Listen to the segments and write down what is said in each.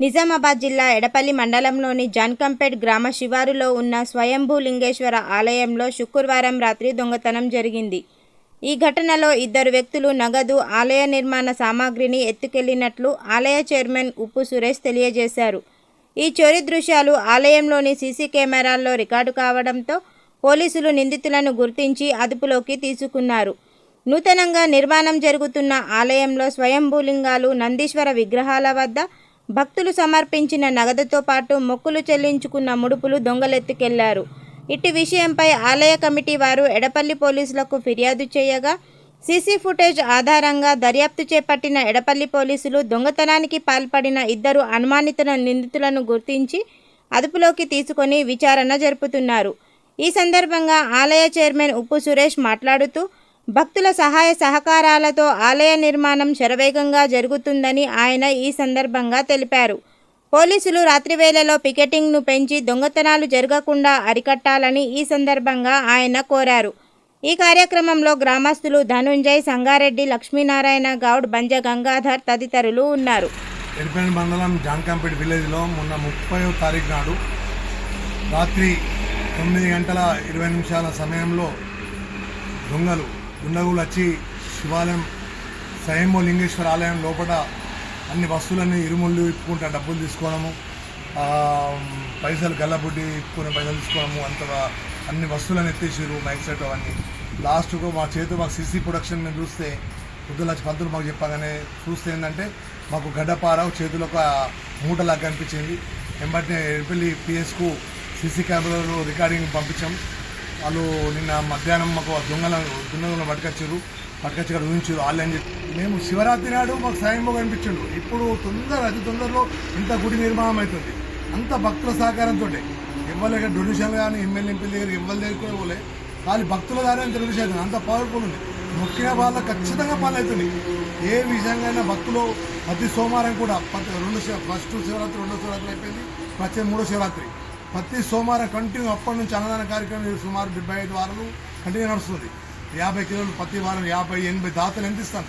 నిజామాబాద్ జిల్లా ఎడపల్లి మండలంలోని జాన్కంపేట్ గ్రామ శివారులో ఉన్న స్వయంభూ లింగేశ్వర ఆలయంలో శుక్రవారం రాత్రి దొంగతనం జరిగింది. ఈ ఘటనలో ఇద్దరు వ్యక్తులు నగదు ఆలయ నిర్మాణ సామాగ్రిని ఎత్తుకెళ్ళినట్లు ఆలయ చైర్మన్ ఉప్పు సురేష్ తెలియజేశారు. ఈ చోరీ దృశ్యాలు ఆలయంలోని సీసీ కెమెరాల్లో రికార్డు కావడంతో పోలీసులు నిందితులను గుర్తించి అదుపులోకి తీసుకున్నారు. నూతనంగా నిర్మాణం జరుగుతున్న ఆలయంలో స్వయంభూలింగాలు నందీశ్వర విగ్రహాల వద్ద భక్తులు సమర్పించిన నగదుతో పాటు మొక్కులు చెల్లించుకున్న ముడుపులు దొంగలెత్తుకెళ్ళారు. ఇట్టి విషయంపై ఆలయ కమిటీ వారు ఎడపల్లి పోలీసులకు ఫిర్యాదు చేయగా సీసీ ఫుటేజ్ ఆధారంగా దర్యాప్తు చేపట్టిన ఎడపల్లి పోలీసులు దొంగతనానికి పాల్పడిన ఇద్దరు అనుమానిత నిందితులను గుర్తించి అదుపులోకి తీసుకొని విచారణ జరుపుతున్నారు. ఈ సందర్భంగా ఆలయ చైర్మన్ ఉప్పు సురేష్ మాట్లాడుతూ భక్తుల సహాయ సహకారాలతో ఆలయ నిర్మాణం శరవేగంగా జరుగుతుందని ఆయన ఈ సందర్భంగా తెలిపారు. పోలీసులు రాత్రివేళలో పికెటింగ్ను పెంచి దొంగతనాలు జరగకుండా అరికట్టాలని ఈ సందర్భంగా ఆయన కోరారు. ఈ కార్యక్రమంలో గ్రామస్తులు ధనుంజయ్ సంగారెడ్డి లక్ష్మీనారాయణ గౌడ్ బంజ గంగాధర్ తదితరులు ఉన్నారు. మండలం జాన్కంపేట్ విలేజ్లో మొన్న ముప్పై తారీఖు నాడు రాత్రి తొమ్మిది గంటల ఇరవై నిమిషాల సమయంలో దొంగలు దుండగులు వచ్చి శివాలయం స్వయంభో లింగేశ్వర ఆలయం లోపల అన్ని వస్తువులన్నీ ఇరుముళ్ళు ఇప్పుకుంటా డబ్బులు తీసుకోవడము పైసలు గల్లబుడ్డి ఇప్పుకునే పైసలు తీసుకోవడము అంత అన్ని వస్తువులను ఎత్తేసారు మైక్ సెట్ అవన్నీ. లాస్ట్కు మా చేతి మాకు సీసీ ప్రొడక్షన్ చూస్తే పొద్దున్న వచ్చి పంతులు మాకు చెప్పగానే చూస్తే ఏంటంటే మాకు గడ్డపార చేతిలో ఒక మూటలాగా కనిపించింది. వెంబటినే ఎడిపల్లి పిఎస్కు సీసీ కెమెరాలో రికార్డింగ్ పంపించాం. వాళ్ళు నిన్న మధ్యాహ్నం మాకు ఆ దొంగల దొంగలను పట్టుకొచ్చారు. పట్టుకొచ్చి ఇక్కడ ఊహించారు వాళ్ళు అని చెప్పి మేము శివరాత్రి నాడు మాకు స్వయంభూ కనిపించిండు ఇప్పుడు తొందర అతి తొందరలో ఇంత గుడి నిర్మాణం అవుతుంది. అంత భక్తుల సహకారంతో ఇవ్వలే డొనేషన్ కానీ ఎమ్మెల్యే ఎంపీ దగ్గర ఇవ్వలే దగ్గర ఇవ్వలే వాళ్ళు భక్తుల ద్వారా ఇంత డొనేషన్ అంత పవర్ఫుల్ ఉంది. మొక్కిన వాళ్ళ ఖచ్చితంగా పనులు అవుతుంది. ఏ విధంగా భక్తులు ప్రతి సోమవారం కూడా ప్రతి రెండు ఫస్ట్ శివరాత్రి రెండో శివరాత్రి అయిపోయింది. ప్రతి మూడో శివరాత్రి. ప్రతి సోమవారం కంటిన్యూ అప్పటి నుంచి అన్నదాన కార్యక్రమం సుమారు డెబ్బై ఐదు వారాలు కంటిన్యూ నడుస్తుంది. యాభై కిలోలు ప్రతి వారం యాభై ఎనభై దాతలు ఎంత ఇస్తాంట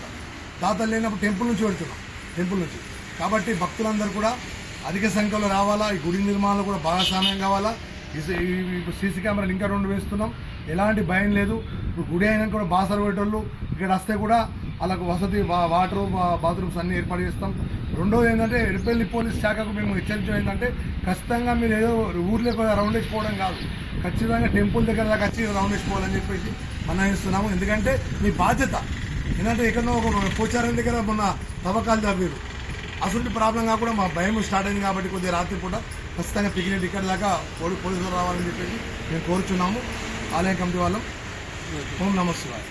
దాతలు లేనప్పుడు టెంపుల్ నుంచి పెడుతున్నాం టెంపుల్ నుంచి. కాబట్టి భక్తులందరూ కూడా అధిక సంఖ్యలో రావాలా ఈ గుడి నిర్మాణంలో కూడా భాగస్వామ్యం కావాలా? ఈ- ఇప్పుడు సీసీ కెమెరాలు ఇంకా రెండు వేస్తున్నాం. ఎలాంటి భయం లేదు. ఇప్పుడు గుడి అయినా కూడా బాసరు పెట్టేళ్ళు ఇక్కడ వస్తే కూడా వాళ్ళకు వసతి వాటర్ బాత్రూమ్స్ అన్నీ ఏర్పాటు చేస్తాం. రెండోది ఏంటంటే ఎడిపల్లి పోలీస్ శాఖకు మేము హెచ్చరించడం ఏంటంటే ఖచ్చితంగా మీరు ఏదో ఊర్లో రౌండ్ వేసిపోవడం కాదు. ఖచ్చితంగా టెంపుల్ దగ్గర దాకా వచ్చి రౌండ్ వేసిపోవాలని చెప్పేసి మనం ఇస్తున్నాము ఎందుకంటే మీ బాధ్యత. ఏంటంటే ఎక్కడో ఒక పోచారం దగ్గర మొన్న తవ్వకాలు తవ్వారు. అసలు ప్రాబ్లం కాకుండా మా భయం స్టార్ట్ అయింది కాబట్టి కొద్దిగా రాత్రి పూట ఖచ్చితంగా పిక్నిక్ ఇక్కడ దాకా పోలీ పోలీసులు రావాలని చెప్పేసి మేము కోరుచున్నాము. ఆలయం కమిటీ వాళ్ళం. ఓం నమస్కారం